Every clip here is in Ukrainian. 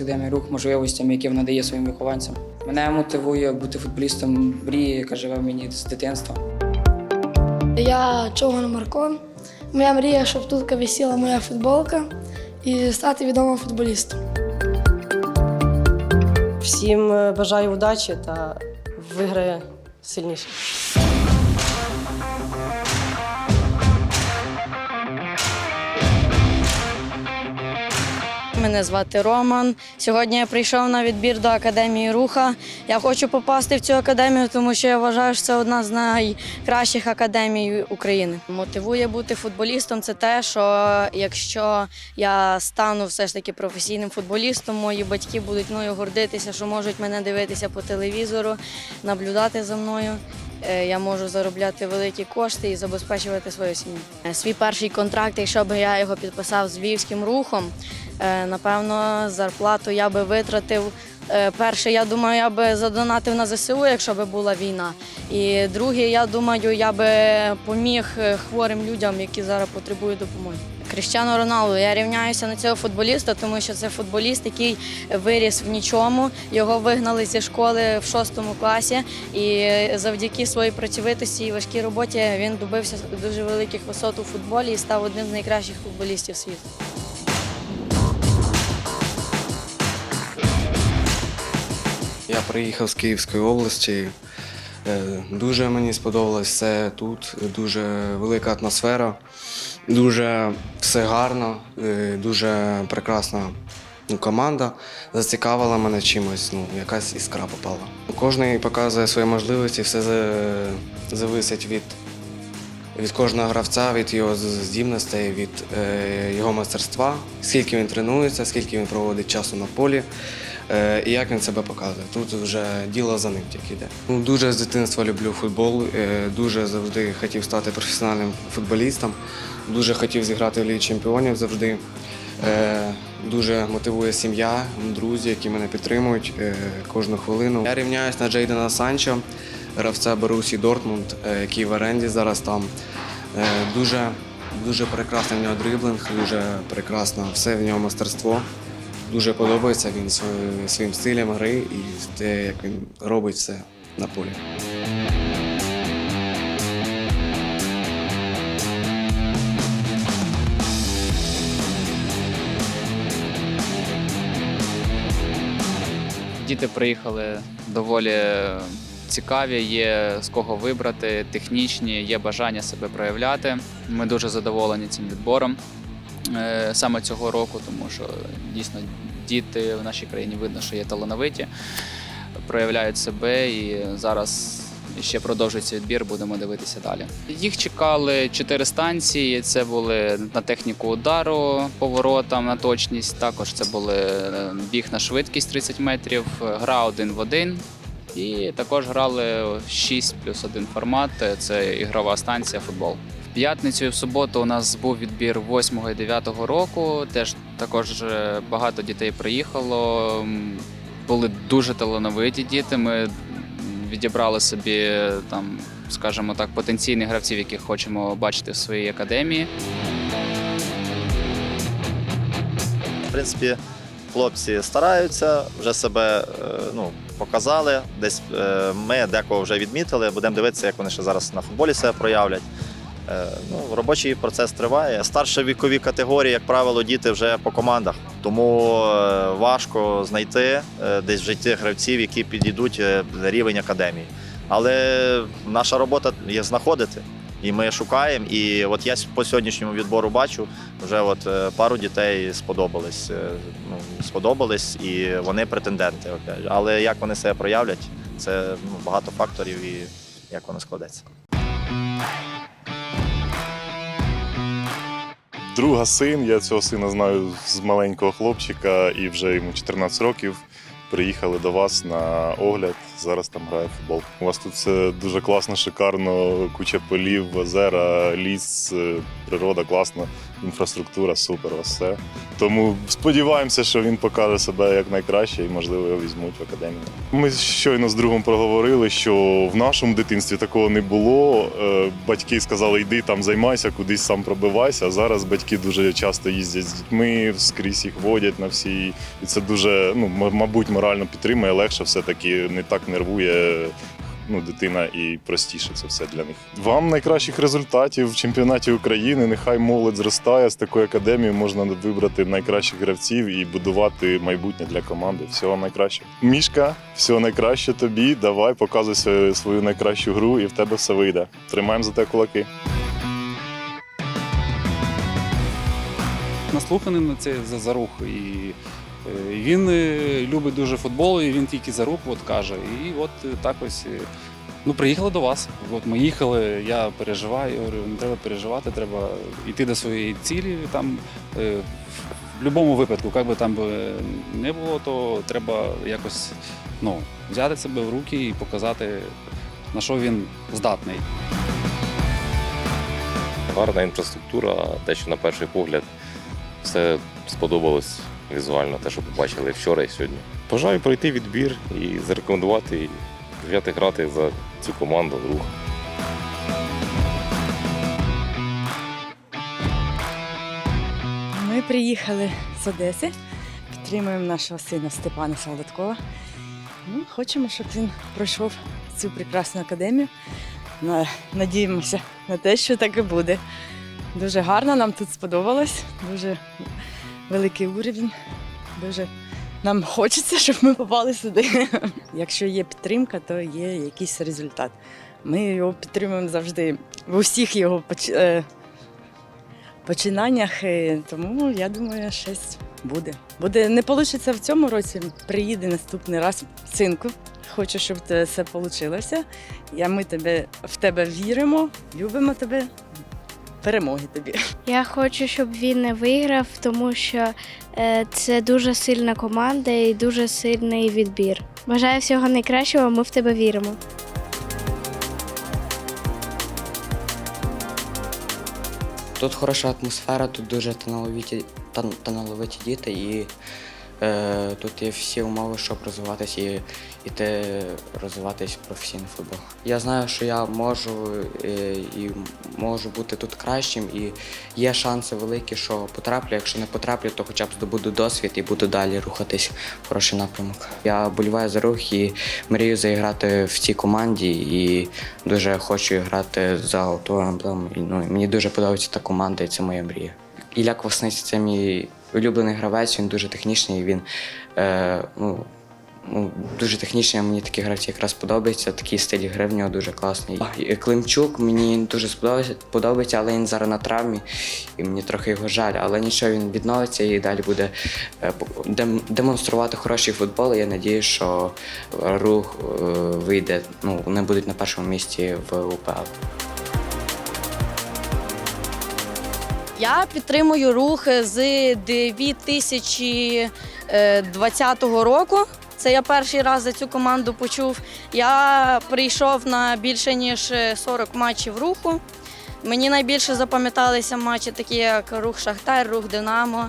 академія рух можливостями, які вона дає своїм вихованцям. Мене мотивує бути футболістом мрії, яка живе в мені з дитинства. Я Човган Марко. Моя мрія, щоб тут висіла моя футболка і стати відомим футболістом. Всім е, бажаю удачі та виграє сильніше. Мене звати Роман. Сьогодні я прийшов на відбір до академії Руха. Я хочу попасти в цю академію, тому що я вважаю, що це одна з найкращих академій України. Мотивує бути футболістом. Це те, що якщо я стану все ж таки професійним футболістом, мої батьки будуть мною гордитися, що можуть мене дивитися по телевізору, наблюдати за мною. Е, Я можу заробляти великі кошти і забезпечувати свою сім'ю. Е, Свій перший контракт, якщо б я його підписав з львівським рухом, е, напевно, зарплату я би витратив. Перше, я думаю, я би задонатив на ЗСУ, якщо б була війна. І друге, я думаю, я би поміг хворим людям, які зараз потребують допомоги. Кріштіану Роналду, я рівняюся на цього футболіста, тому що це футболіст, який виріс в нічому. Його вигнали зі школи в шостому класі, і завдяки своїй працьовитості і важкій роботі він добився дуже великих висот у футболі і став одним з найкращих футболістів світу. Я приїхав з Київської області. Е, Дуже мені сподобалось все тут, дуже велика атмосфера, дуже все гарно, е, дуже прекрасна ну, команда. Зацікавила мене чимось, ну, якась іскра попала. Кожен показує свої можливості, все за- зависить від, від кожного гравця, від його здібностей, від е, його майстерства, скільки він тренується, скільки він проводить часу на полі. Е, і як він себе показує. Тут вже діло за ним тільки йде. Ну, дуже з дитинства люблю футбол, е, дуже завжди хотів стати професіональним футболістом, дуже хотів зіграти в Лігі чемпіонів завжди. Е, Дуже мотивує сім'я, друзі, які мене підтримують кожну хвилину. Я рівняюсь на Джейдена Санчо, гравця Борусі Дортмунд, який в оренді зараз там. Дуже, дуже прекрасний в нього дриблинг, дуже прекрасно все в нього мастерство. Дуже подобається він своїм, стилем гри і те, як він робить все на полі. Діти приїхали доволі цікаві, є з кого вибрати, технічні, є бажання себе проявляти. Ми дуже задоволені цим відбором саме цього року, тому що дійсно діти в нашій країні видно, що є талановиті, проявляють себе і зараз. Ще продовжується відбір, будемо дивитися далі. Їх чекали чотири станції. Це були на техніку удару, поворотам, на точність. Також це були е, біг на швидкість 30 метрів, гра один в один. І також грали 6 плюс 1 формат. Це ігрова станція футбол. П'ятницю і в суботу у нас був відбір 8 і 9 року. Теж також е, багато дітей приїхало. Були дуже талановиті діти. Ми відібрали собі там, скажімо так, потенційних гравців, яких хочемо бачити в своїй академії. В принципі, хлопці стараються, вже себе е, ну, показали. Десь е, ми декого вже відмітили, будемо дивитися, як вони ще зараз на футболі себе проявлять. Е, Ну, робочий процес триває. Старші вікові категорії, як правило, діти вже по командах. Тому е, важко знайти е, десь в житті гравців, які підійдуть на рівень академії. Але наша робота є знаходити. І ми шукаємо. І от я по сьогоднішньому відбору бачу, вже от пару дітей сподобались. Ну, сподобались, і вони претенденти. Але як вони себе проявлять, це ну, багато факторів і як воно складеться. Друга син, я цього сина знаю з маленького хлопчика, і вже йому 14 років. Приїхали до вас на огляд зараз там грає футбол. У вас тут все дуже класно, шикарно, куча полів, озера, ліс, е, природа класна, інфраструктура, супер, у вас все. Тому сподіваємося, що він покаже себе як найкраще і, можливо, його візьмуть в академію. Ми щойно з другом проговорили, що в нашому дитинстві такого не було. Е, Батьки сказали, йди там займайся, кудись сам пробивайся. А зараз батьки дуже часто їздять з дітьми, скрізь їх водять на всі. І це дуже, ну, мабуть, морально підтримує, легше все-таки не так нервує ну, дитина і простіше це все для них. Вам найкращих результатів в чемпіонаті України. Нехай молодь зростає з такої академії. Можна вибрати найкращих гравців і будувати майбутнє для команди. Всього найкращого. Мішка, всього найкраще тобі. Давай, показуй свою, найкращу гру, і в тебе все вийде. Тримаємо за тебе кулаки. наслуханий на це за, рух. І він е, любить дуже футбол, і він тільки за рух от каже. І от е, так ось. е, Ну, приїхали до вас. От ми їхали, я переживаю, я говорю, не треба переживати, треба йти до своєї цілі. Там е, в будь-якому випадку, як би там не було, то треба якось ну, взяти себе в руки і показати, на що він здатний. гарна інфраструктура, те, що на перший погляд все сподобалось візуально, те, що побачили вчора і сьогодні. Бажаю пройти відбір і зарекомендувати і почати грати за цю команду рух. Ми приїхали з Одеси, підтримуємо нашого сина Степана Солодкова. Ну, хочемо, щоб він пройшов цю прекрасну академію. Надіємося на те, що так і буде. Дуже гарно, нам тут сподобалось, дуже великий уровень. Дуже нам хочеться, щоб ми попали сюди. Якщо є підтримка, то є якийсь результат. Ми його підтримуємо завжди в усіх його е, починаннях, е, тому я думаю, щось буде. Буде не вийде в цьому році, приїде наступний раз синку. Хочу, щоб це все вийшло. Я ми тебе в тебе віримо, любимо тебе. Перемоги тобі. Я хочу, щоб він не виграв, тому що е, це дуже сильна команда і дуже сильний відбір. Бажаю всього найкращого, ми в тебе віримо. Тут хороша атмосфера, тут дуже талановиті, тан- талановиті діти, і тут є всі умови, щоб розвиватися і іти розвиватись в професійний футбол. Я знаю, що я можу е, і можу бути тут кращим, і є шанси великі, що потраплю. Якщо не потраплю, то хоча б здобуду досвід і буду далі рухатись в хороший напрямок. Я боліваю за рух і мрію заіграти в цій команді і дуже хочу грати за автоемблем. І, Ну, мені дуже подобається та команда, і це моя мрія. Ілля Квасниць це мій улюблений гравець, він дуже технічний, він е, ну, ну, дуже технічний, мені такі гравці якраз подобаються, такий стиль гри в нього дуже класний. Климчук мені дуже сподобається, подобається, але він зараз на травмі, і мені трохи його жаль, але нічого він відновиться і далі буде е, демонструвати хороший футбол. І я надію, що рух е, вийде, ну, вони будуть на першому місці в УПЛ. Я підтримую рух з 2020 року. Це я перший раз за цю команду почув. Я прийшов на більше ніж 40 матчів руху. Мені найбільше запам'яталися матчі, такі як рух Шахтар, рух Динамо,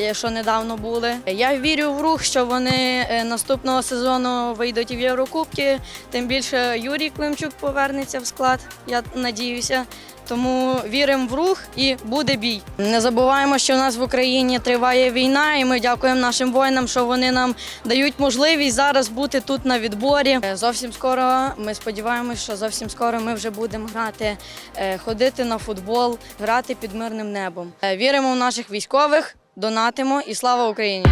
е, що недавно були. Я вірю в рух, що вони е, наступного сезону вийдуть в Єврокубки. Тим більше Юрій Климчук повернеться в склад. Я надіюся. Тому віримо в рух і буде бій. Не забуваємо, що в нас в Україні триває війна, і ми дякуємо нашим воїнам, що вони нам дають можливість зараз бути тут на відборі. Е, Зовсім скоро ми сподіваємося, що зовсім скоро ми вже будемо грати, е, ходити на футбол, грати під мирним небом. Е, Віримо в наших військових, донатимо і слава Україні!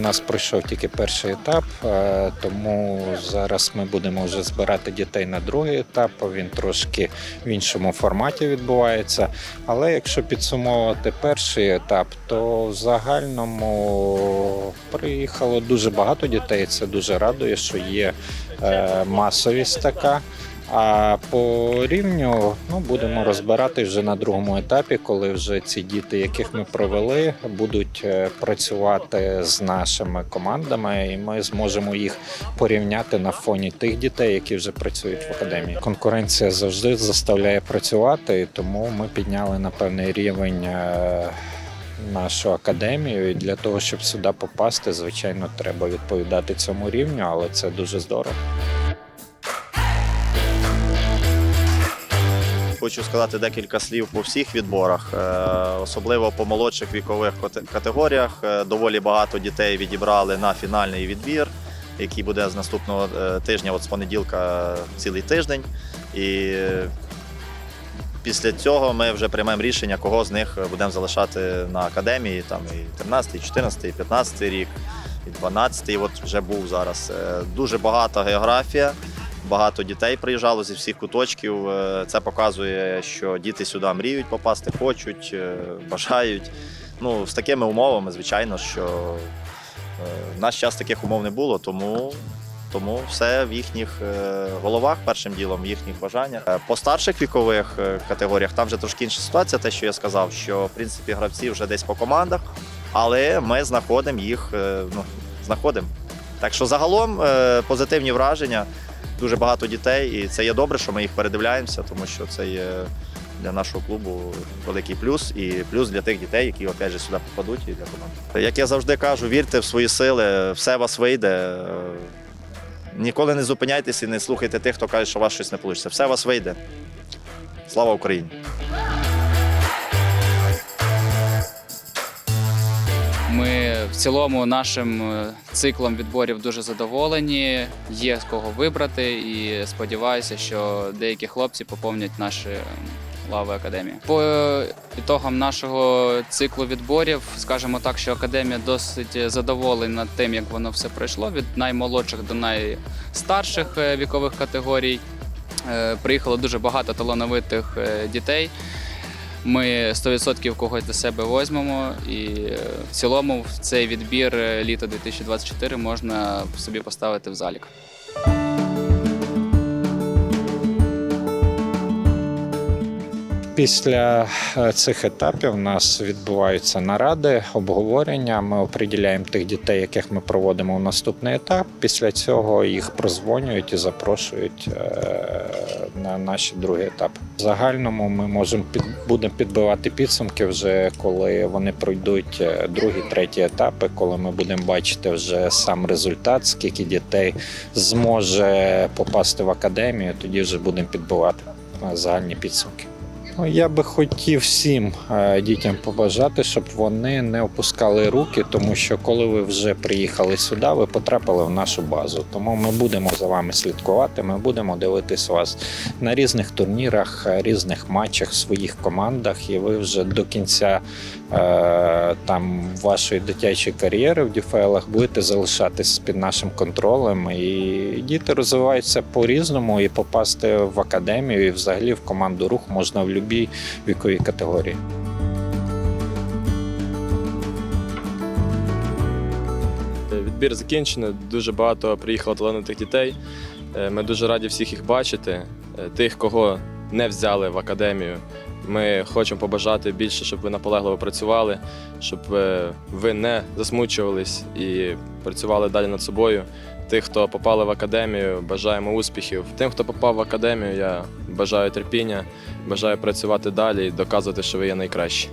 Нас пройшов тільки перший етап, е, тому зараз ми будемо вже збирати дітей на другий етап. Він трошки в іншому форматі відбувається. Але якщо підсумовувати перший етап, то в загальному приїхало дуже багато дітей. Це дуже радує, що є е, масовість така. А по рівню ну, будемо розбирати вже на другому етапі, коли вже ці діти, яких ми провели, будуть е, працювати з нашими командами, і ми зможемо їх порівняти на фоні тих дітей, які вже працюють в академії. Конкуренція завжди заставляє працювати, тому ми підняли на певний рівень. е, Нашу академію, і для того, щоб сюди попасти, звичайно, треба відповідати цьому рівню, але це дуже здорово. Хочу сказати декілька слів по всіх відборах, е, особливо по молодших вікових категоріях. Е, Доволі багато дітей відібрали на фінальний відбір, який буде з наступного е, тижня, от з понеділка, цілий тиждень. І після цього ми вже приймемо рішення, кого з них будемо залишати на академії. Там і 13, і 14, і 15 рік, і 12, і от вже був зараз. Дуже багата географія. Багато дітей приїжджало зі всіх куточків. Е, Це показує, що діти сюди мріють попасти, хочуть, е, бажають. Ну, з такими умовами, звичайно, що е, в наш час таких умов не було, тому, тому все в їхніх головах, першим ділом, в їхніх бажаннях. По старших вікових категоріях там вже трошки інша ситуація, те, що я сказав, що в принципі гравці вже десь по командах, але ми знаходимо їх, ну, знаходимо. Так що загалом позитивні враження дуже багато дітей, і це є добре, що ми їх передивляємося, тому що це є для нашого клубу великий плюс, і плюс для тих дітей, які опять же сюди попадуть, і для команди. Як я завжди кажу, вірте в свої сили, все вас вийде. Ніколи не зупиняйтесь і не слухайте тих, хто каже, що у вас щось не вийде. Все вас вийде. Слава Україні! В цілому нашим е, циклом відборів дуже задоволені. Є з кого вибрати, і сподіваюся, що деякі хлопці поповнять наші е, лави академії. По ітогам нашого циклу відборів, скажімо так, що академія досить задоволена тим, як воно все пройшло від наймолодших до найстарших е, вікових категорій. Е, Приїхало дуже багато талановитих дітей. Ми 100% когось до себе візьмемо, і е, в цілому в цей відбір е, літо 2024 можна собі поставити в залік. Після е, цих етапів у нас відбуваються наради, обговорення. Ми оприділяємо тих дітей, яких ми проводимо в наступний етап. Після цього їх прозвонюють і запрошують на наші другий етап. В загальному ми можемо під будемо підбивати підсумки вже коли вони пройдуть е, другий, третій етапи, коли ми будемо бачити вже сам результат, скільки дітей зможе попасти в академію. Тоді вже будемо підбивати е, загальні підсумки. Ну, я би хотів всім е, дітям побажати, щоб вони не опускали руки, тому що коли ви вже приїхали сюди, ви потрапили в нашу базу. Тому ми будемо за вами слідкувати. Ми будемо дивитись вас на різних турнірах, е, різних матчах своїх командах, і ви вже до кінця е, там вашої дитячої кар'єри в дюфелах будете залишатись під нашим контролем. І діти розвиваються по-різному, і попасти в академію, і взагалі в команду рух можна в будь-якій віковій категорії. Відбір закінчено. Дуже багато приїхало талановитих дітей. Е, Ми дуже раді всіх їх бачити. Е, Тих, кого не взяли в академію. Ми хочемо побажати більше, щоб ви наполегливо працювали, щоб е, ви не засмучувались і працювали далі над собою. Тих, хто попали в академію, бажаємо успіхів. Тим, хто попав в академію, я бажаю терпіння, бажаю працювати далі і доказувати, що ви є найкращі.